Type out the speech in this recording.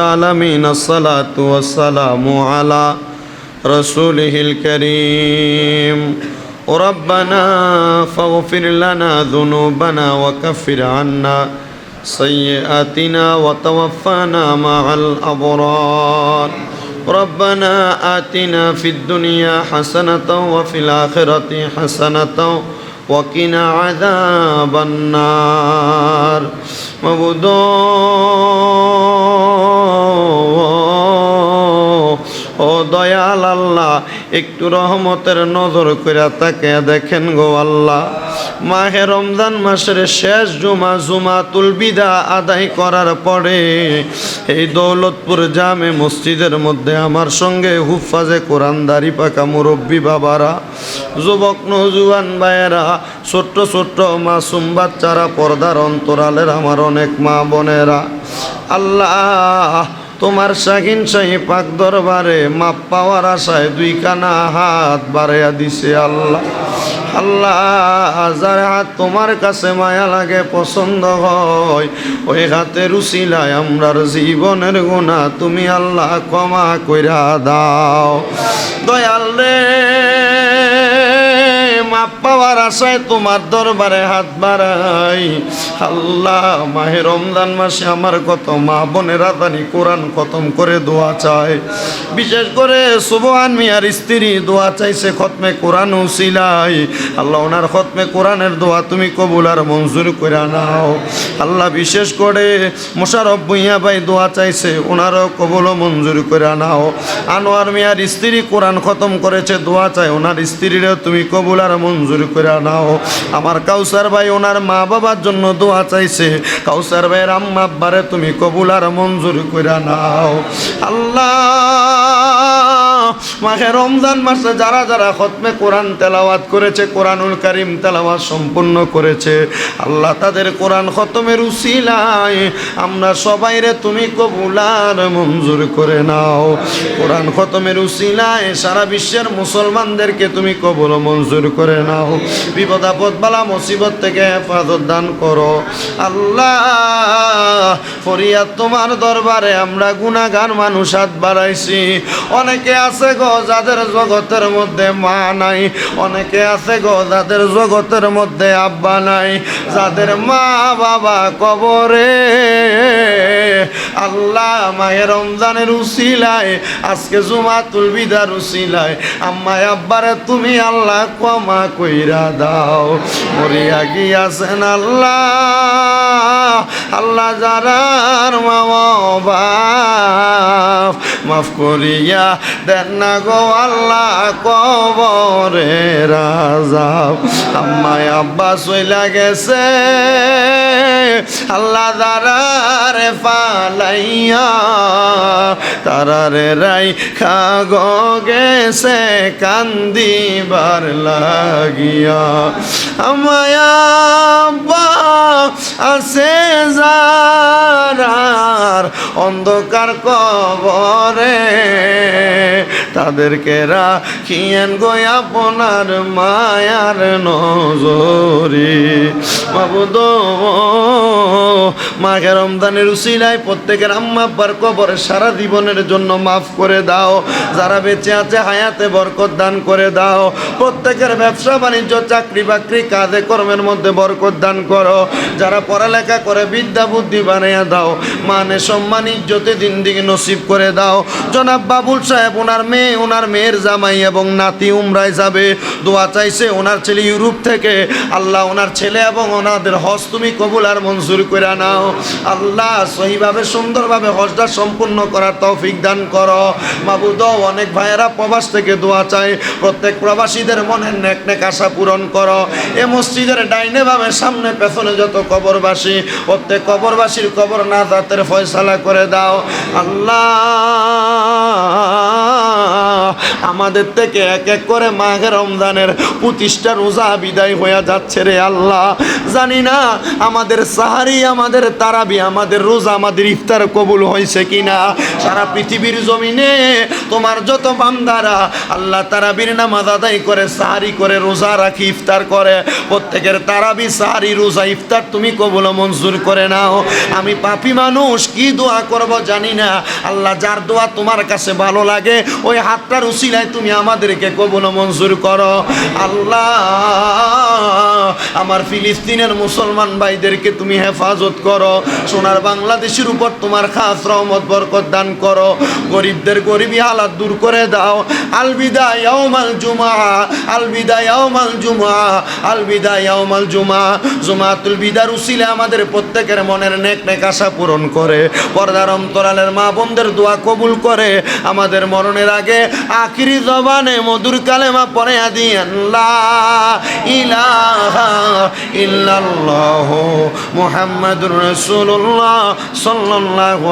العالمين الصلاة والسلام على رسوله الكريم. ربنا فاغفر لنا ذنوبنا وكفر عنا سيئاتنا وتوفنا مع الأبرار. ربنا آتنا في الدنيا حسنة وفي الآخرة حسنة وقنا عذاب النار مبدون ও দয়াল আল্লাহ, একটু রহমতের নজর করে তাকে দেখেন গো আল্লাহ। মাহে রমজান মাসের শেষ জুমা, জুমাতুল বিদা আদায় করার পরে এই দৌলতপুর জামে মসজিদের মধ্যে আমার সঙ্গে হুফাজে কোরআন দাড়ি পাকা মুরব্বী বাবারা, যুবক, নজুয়ান ভাইয়েরা, ছোট্ট ছোট্ট মাসুম বাচ্চারা, পর্দার অন্তরালের আমার অনেক মা বোনেরা। আল্লাহ তোমার শাহিন শাহী পাক দরবারে মাপ পাওয়ার আশায় দুই কানা হাত বাড়াইয়া দিছে আল্লাহ। আল্লাহ, যার হাত তোমার কাছে মায়া লাগে, পছন্দ হয়, ওই হাতে রুচিলায় আমরার জীবনের গুণা তুমি আল্লাহ ক্ষমা কইরা দাও। দয়াল রে মাপ পাওয়ার আশায় তোমার দরবারে হাত বাড়াই। আল্লাহ, মাহে রমজান মাসে আমার কত মা বোনেরা জানি কোরআন খতম করে দোয়া চায়। বিশেষ করে সুবহান মিয়ার স্ত্রী দোয়া চাইছে খতমে কোরআন উসিলাই আল্লাহ, ওনার খতমে কোরআনের দোয়া তুমি কবুল আর মঞ্জুর করে নাও। আল্লাহ, বিশেষ করে মোশারফ ভুইয়া ভাই দোয়া চাইছে ওনারও কবুল মঞ্জুর করে নাও। আনোয়ার মিয়ার স্ত্রী কোরআন খতম করেছে, দোয়া চায় ওনার স্ত্রীরও তুমি কবুল আর মঞ্জুর করে নাও। আমার কাউসার ভাই ওনার মা বাবার জন্য দোয়া চাইছে। কাউসার ভাইয়ের আম্মা তুমি কবুল আর মঞ্জুর করে নাও। আল্লাহ মাহে রমজান মাসে যারা যারা খতমে কোরআন তেলাওয়াত করেছে, কোরআনুল করিম তেলাওয়াত সম্পূর্ণ করেছে, আল্লাহ তাদের কোরআন খতমের উসিলায় আমরা সবাই রে তুমি কবুলার মঞ্জুর করে নাও। কোরআন খতমের উসিলায় সারা বিশ্বের মুসলমানদেরকে তুমি কবুল মঞ্জুর করে নাও। বিপদ আপদ বালা মুসিবত থেকে হেফাজত দান করো। আল্লাহ, ফরিয়াদ তোমার দরবারে আমরা গুনাগান মানুষ হাত বাড়াইছি। অনেকে আছে গো যাদের জগতের মধ্যে মা নাই? অনেকে আছে গো যাদের জগতের মধ্যে আব্বা নাই। যাদের মা বাবা কবরে। আল্লাহ মায়ের রমজানের উসিলায়, আজকে জুমাতুল বিদার উসিলায়। আম্মায়, আব্বারে তুমি আল্লাহ ক্ষমা কইরা দাও। মরিয়া গিয়াছেন আল্লাহ। আল্লাহ যারার মামা বাপ, মাফ করিয়া দেন না গো আল্লাহ, কবরে রাজা। আম্মায় আব্বা সইলা গেছে। আল্লাহ দারারে ফালাইয়া, তারারে রাই খাগ গেছে, কান্দিবার লাগিয়া। আমায় আব্বা আছে যারার অন্ধকার কবরে। তাদেরকে রাখিয়েন গো আপনার মায়ার নজরে। মাবুদ মাকে রমজানের উসিলায় প্রত্যেকের আম্মা আব্বার কবরে সারা জীবনের জন্য মাফ করে দাও। যারা বেঁচে আছে হায়াতে বরকত দান করে দাও। প্রত্যেকের ব্যবসা, বাণিজ্য, চাকরি বাকরি, কাজে কর্মের মধ্যে বরকত দান করো। যারা পড়ালেখা করে, বিদ্যা, বুদ্ধি বানিয়ে দাও। মানে সম্মান, ইজ্জতে দিন দিকে নসিব করে দাও। জনাব বাবুল সাহেব, ওনার মেয়ে, ওনার মেয়ের জামাই এবং নাতি উমরায় যাবে। দোয়া চাইছে ওনার ছেলে ইউরোপ থেকে। আল্লাহ ওনার ছেলে এবং ওনাদের হজ তুমি কবুল আর মঞ্জুর করে নাও। আল্লাহ সহিভাবে সুন্দরভাবে হজটা সম্পূর্ণ করার তৌফিক দান করো। মাবুদ অনেক ভাইয়েরা প্রবাস থেকে দোয়া চায়। প্রত্যেক প্রবাসীদের মনের নেক নেক আশা পূরণ করো। এ মসজিদের ডাইনে ভাবে সামনে পেছনে যত কবরবাসী, প্রত্যেক কবরবাসীর কবর না দাঁতের ফয়সালা করে দাও। আল্লাহ আমাদের থেকে এক এক করে মাঘে রমজানের প্রতিষ্ঠা রোজা বিদায় হয়ে যাচ্ছে রে আল্লাহ। জানি না আমাদের সাহারি, আমাদের তারাবি, আমাদের রোজা, আমাদের ইফতার কবুল হয়েছে কিনা। সারা পৃথিবীর জমিনে তোমার যত বান্দারা আল্লাহ তারাবির নামাজ আদায় করে, সাহারি করে, রোজা রাখি, ইফতার করে, প্রত্যেকের তারাবি, সাহারি, রোজা, ইফতার তুমি কবুল মঞ্জুর করে নাও। আমি পাপি মানুষ, কি দোয়া করব জানি না। আল্লাহ যার দোয়া তোমার কাছে ভালো লাগে, ওই হাতটার উসিলায় তুমি আমাদেরকে কবুল মঞ্জুর করো। আল্লাহ, আমার ফিলিস্তিনের মুসলমান ভাইদেরকে তুমি হেফাজত করো। সোনার বাংলাদেশের উপর তোমার খাস রহমত, বরকত দান করো। গরিবদের গরিবী হালাত দূর করে দাও। আলবিদা ইয়াউমাল জুমা, আলবিদা ইয়াউমাল জুমা, আলবিদা ইয়াউমাল জুমা। জুমাতুল বিদার উসিলে আমাদের প্রত্যেকের মনের নেক নেক আশা পূরণ করে। পর্দার অন্তরালের মা বোনদের দোয়া কবুল করে। আমাদের মরণের আগে আখিরি জবানে মধুর কালেমা পরে আদি আল্লাহ ইলাহা ইল্লাল্লাহ সাল্লাহ